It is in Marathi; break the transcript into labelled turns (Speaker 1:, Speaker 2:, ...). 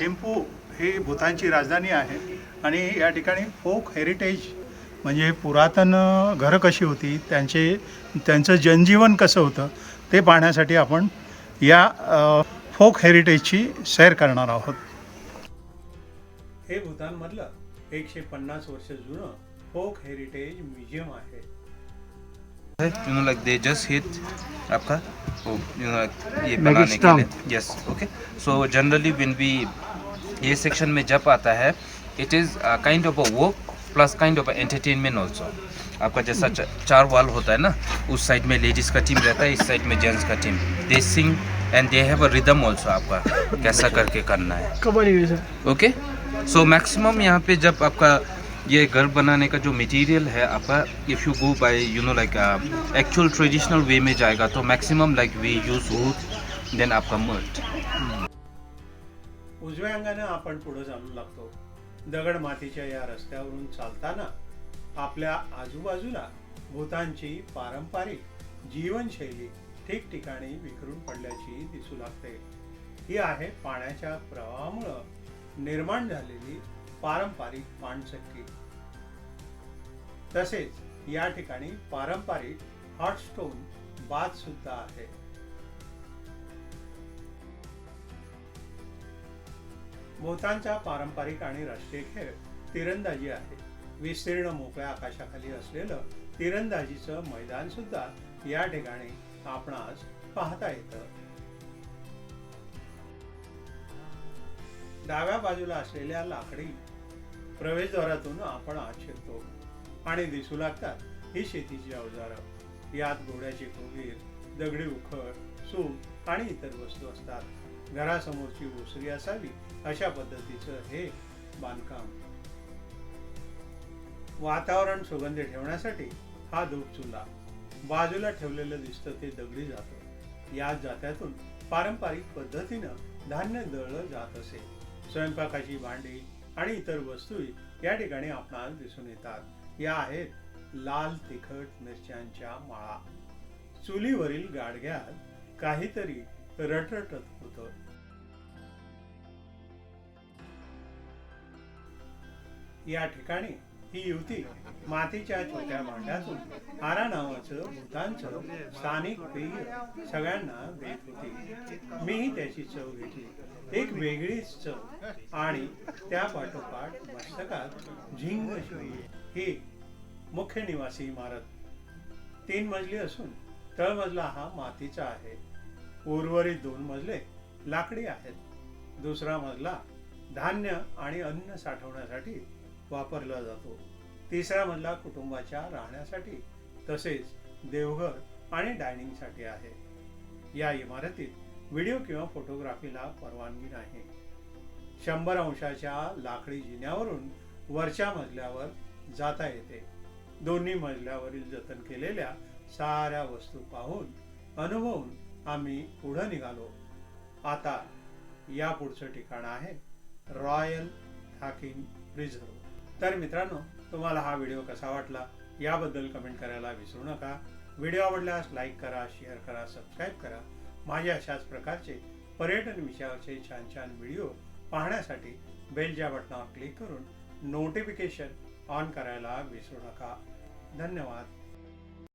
Speaker 1: थिंपू ही भूतानची राजधानी आहे. आणि या ठिकाणी फोक हेरिटेज म्हणजे पुरातन घरं कशी होती त्यांचे त्यांचं जनजीवन कसं होतं ते पाहण्यासाठी आपण या फोक हेरिटेजची सैर करणार आहोत. हे भूतानमधलं एकशे पन्नास वर्ष जुनं फोक हेरिटेज म्युझियम आहे.
Speaker 2: You know like they just hit आपका? यू नो ये बनाने के. लिए. Yes okay so generally when we ये सेक्शन में जब आता है it is kind of a work plus kind of entertainment also आपका जैसा चार वॉल होता है ना उस साइड में लेडीज़ का टीम रहता है इस साइड में जेंट्स का team they sing and they have a rhythm also आपका कैसा करके करना है। ओके सो मैक्सिमम यहाँ पे जब आपका ये घर बनाने का जो मटेरियल है आपका if you go by you know like actual traditional way में जाएगा तो maximum like we use wood then आपका मर्ट
Speaker 1: उजव्या अंगाने आपण पुढे चालू लागतो. दगड मातीच्या या रस्त्यावरून चालताना आपल्या आजूबाजूला भूतांची पारंपरिक जीवनशैली ठिकठिकाणी विखरून पडल्याची दिसू लागते. ही आहे पाण्याच्या प्रवाहामुळं निर्माण झालेली पारंपरिक पाणचक्की तसेच या ठिकाणी पारंपरिक हॉटस्टोन बाथ सुद्धा आहे. भूतानचा पारंपरिक आणि राष्ट्रीय खेळ तिरंदाजी आहे. विस्तीर्ण मोकळ्या आकाशाखाली असलेलं तिरंदाजीचं मैदान सुद्धा या ठिकाणी आपणास पाहता येतं. डाव्या बाजूला असलेल्या लाकडी प्रवेशद्वारातून आपण आत शिरतो आणि दिसू लागतात ही शेतीची अवजारं. यात घोड्याची कोगीर दगडी उखळ सूप आणि इतर वस्तू असतात. घरासमोरची ओसरी असावी अशा पद्धतीचं हे बांधकाम. वातावरण सुगंधी ठेवण्यासाठी हा धूप चुला. बाजूला ठेवलेलं दिसतं ते दगडी जातं. या जात्यातून पारंपरिक पद्धतीनं धान्य दळलं जात असे. स्वयंपाकाची भांडी आणि इतर वस्तू या ठिकाणी आपणास दिसून येतात. या आहेत लाल तिखट मिरच्यांच्या माळा. चुलीवरील गाडग्यात काहीतरी रटरटत होतं. या ठिकाणी ही युवती मातीच्या छोट्या भांड्यातून आरा नावाचं भूतांचं स्थानिक पेय सगळ्यांना देत होती. मीही त्याची चव घेतली. एक वेगळीच चव. आणि त्या पाठोपाठ मस्तकात झिंग ही मुख्य निवासी इमारत. तीन मजली असून तळमजला हा मातीचा आहे. उर्वरित दोन मजले लाकडी आहेत. दुसरा मजला धान्य आणि अन्न साठवण्यासाठी वापरला जातो. तिसरा मजला कुटुंबाच्या राहण्यासाठी तसेच देवघर आणि डायनिंगसाठी आहे. या इमारतीत व्हिडिओ किंवा फोटोग्राफीला परवानगी नाही. शंभर अंशाच्या लाकडी जिन्यावरून वरच्या मजल्यावर जाता येते. दोन्ही मजल्यावरील जतन केलेल्या साऱ्या वस्तू पाहून अनुभवून आम्ही पुढे निघालो. आता या पुढचं ठिकाण आहे रॉयल थाकिंग रिझर्व तर मित्रांनो तुम्हाला हा व्हिडिओ कसा वाटला याबद्दल कमेंट करायला विसरू नका. व्हिडिओ आवडल्यास लाईक करा शेअर करा सबस्क्राईब करा. माझ्या अशाच प्रकारचे पर्यटन विषयावरचे छान छान व्हिडिओ पाहण्यासाठी बेलच्या बटनावर क्लिक करून नोटिफिकेशन ऑन करायला विसरू नका. धन्यवाद.